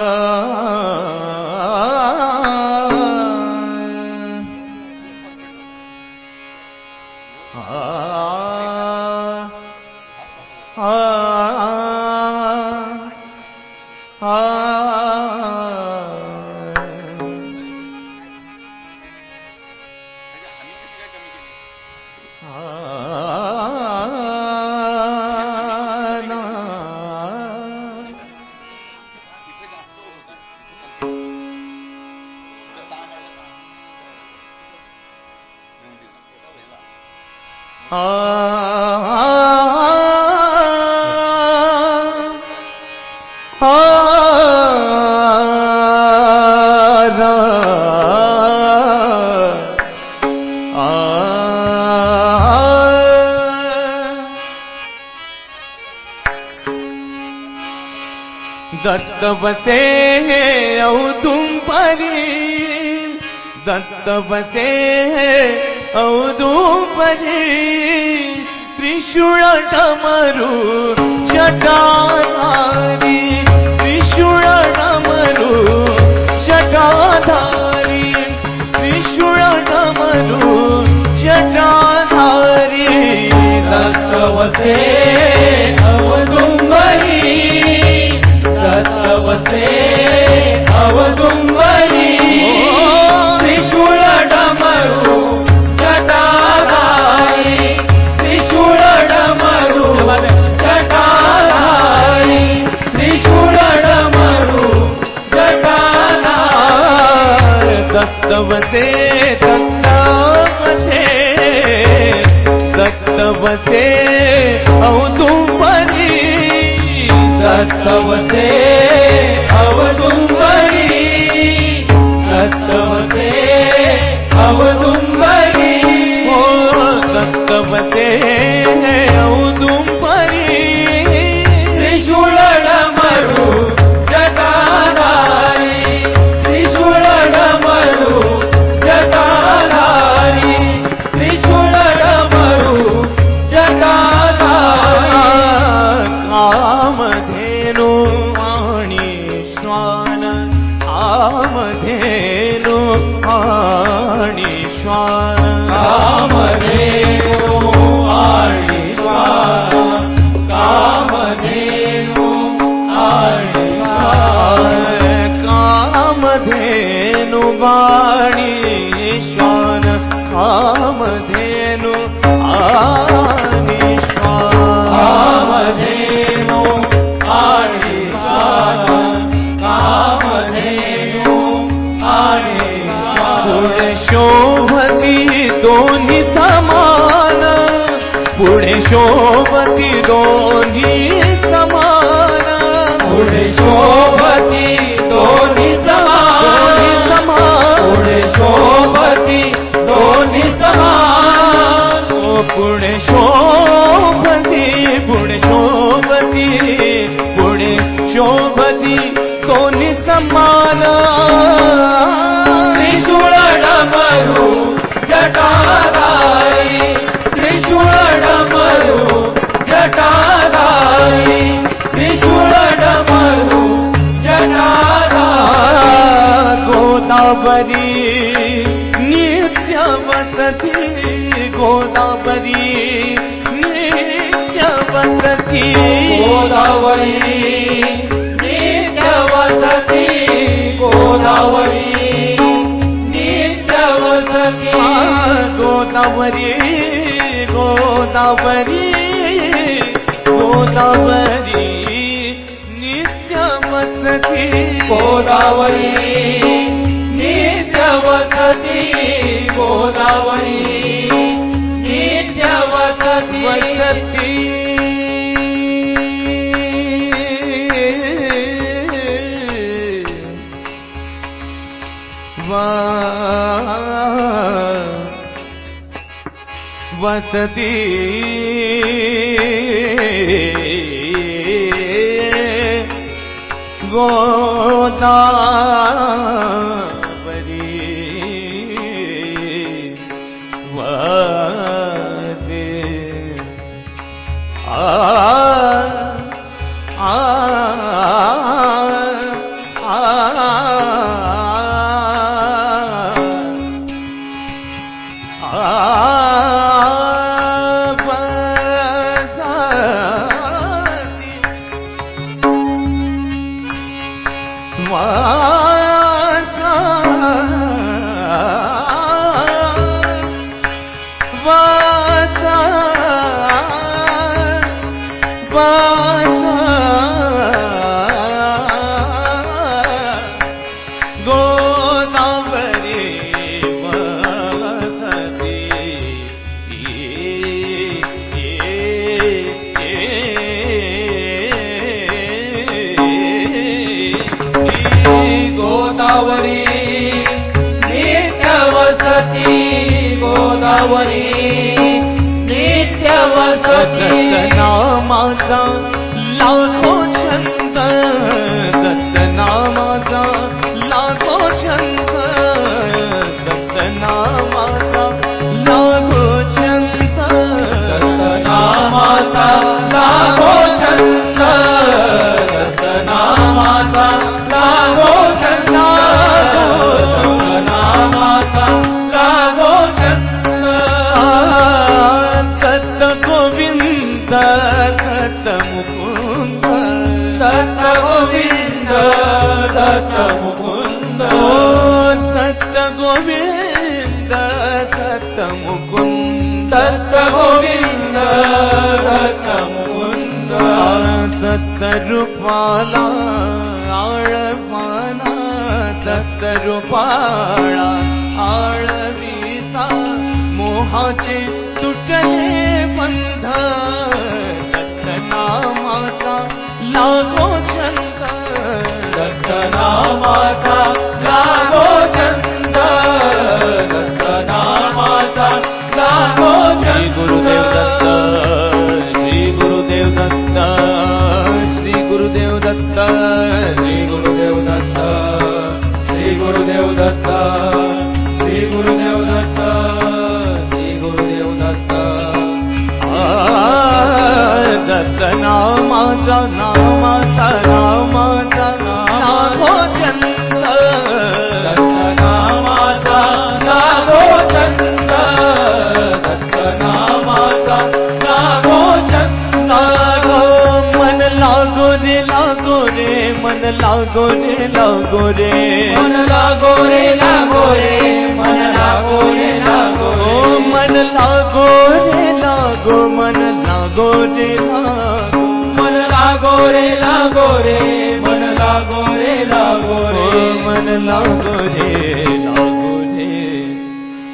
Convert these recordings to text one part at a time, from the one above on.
Uh... आ दत्त बसे औ तुम परी दत्त बसे विशुरमरु चटाधारी विशुरमरु चटाधारी विशुरमरु दत्तवसे अवदुम्बरी दत्तवसे दत्तवसे दत्तावसे दत्तवसे औदुम्बरी। दत्तवसे के अवसे अवधुरी अवधुरी कथे दोन्ही समान. पुढे शोभती दोन्ही समान. पुढे शोभती गोदावरी गोदावरी गोदावरी नित्य वसती. गोदावरी नित्य वसती गोदावरी नित्य वसती. वसति। गोदा गोदावरी नित्य वसती दत्तनामाचा लागो रे लागो रे मन लागो रे लागो रे मन लागो रे लागो ओ मन लागो रे लागो मन लागो रे लागो। मन लागो रे लागो रे मन लागो रे लागो रे मन लागो रे लागो रे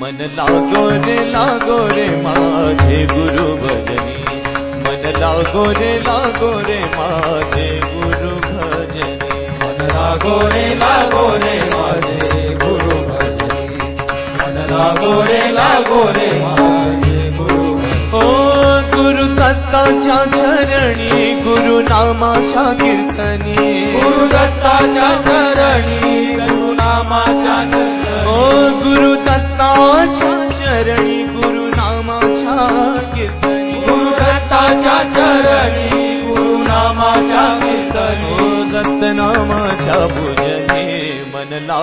मन लागो रे लागो रे माझे गुरु भजनी। मन लागो रे लागो रे माझे गुरु लागो रे लागो रे माझे गुरु भजनी मन लागो रे लागो रे माझे गुरु ओ गुरु दत्ताच्या चरणी गुरु नामाच्या कीर्तनी. गुरु दत्ताच्या चरणी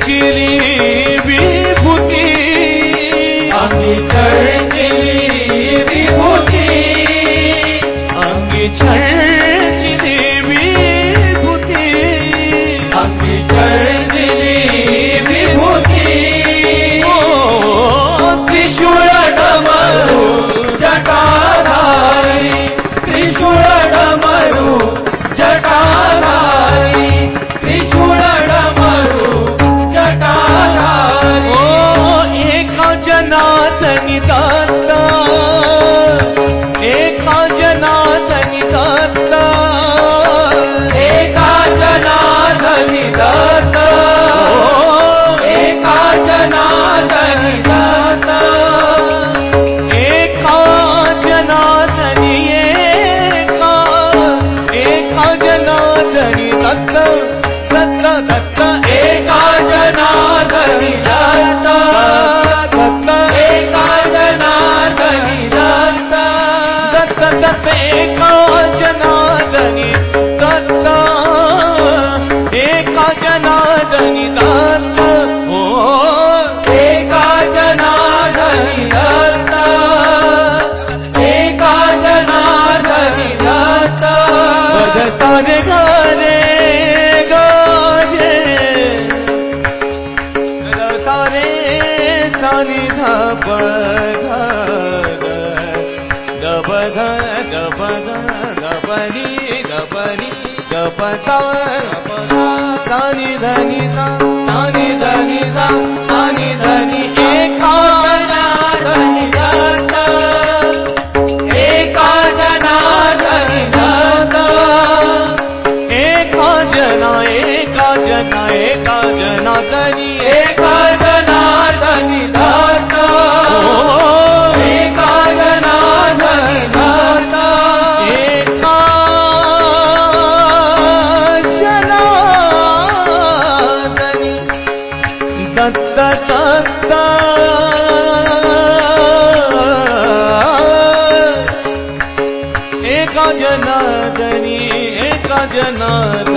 Chile. दत्ता एका जनादनी एका जनाद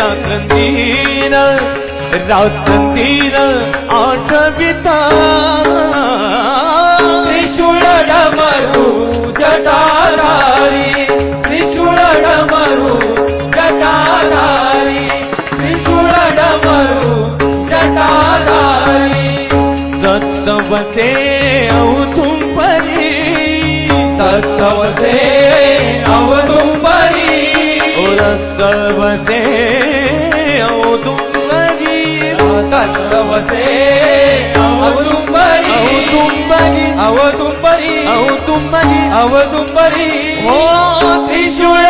आनंदीन रात्रंदीन आठविता। त्रिशूळ डमरू जटाधारी त्रिशूळ डमरू जटाधारी त्रिशूळ डमरू जटाधारी दत्तवसे औतुंबरी दत्तवसे தத்தவசே ஔதும்பரி தத்தவசே ஔதும்பரி ஔதும்பரி ஔதும்பரி ஔதும்பரி ஔதும்பரி ஓ திரிசூல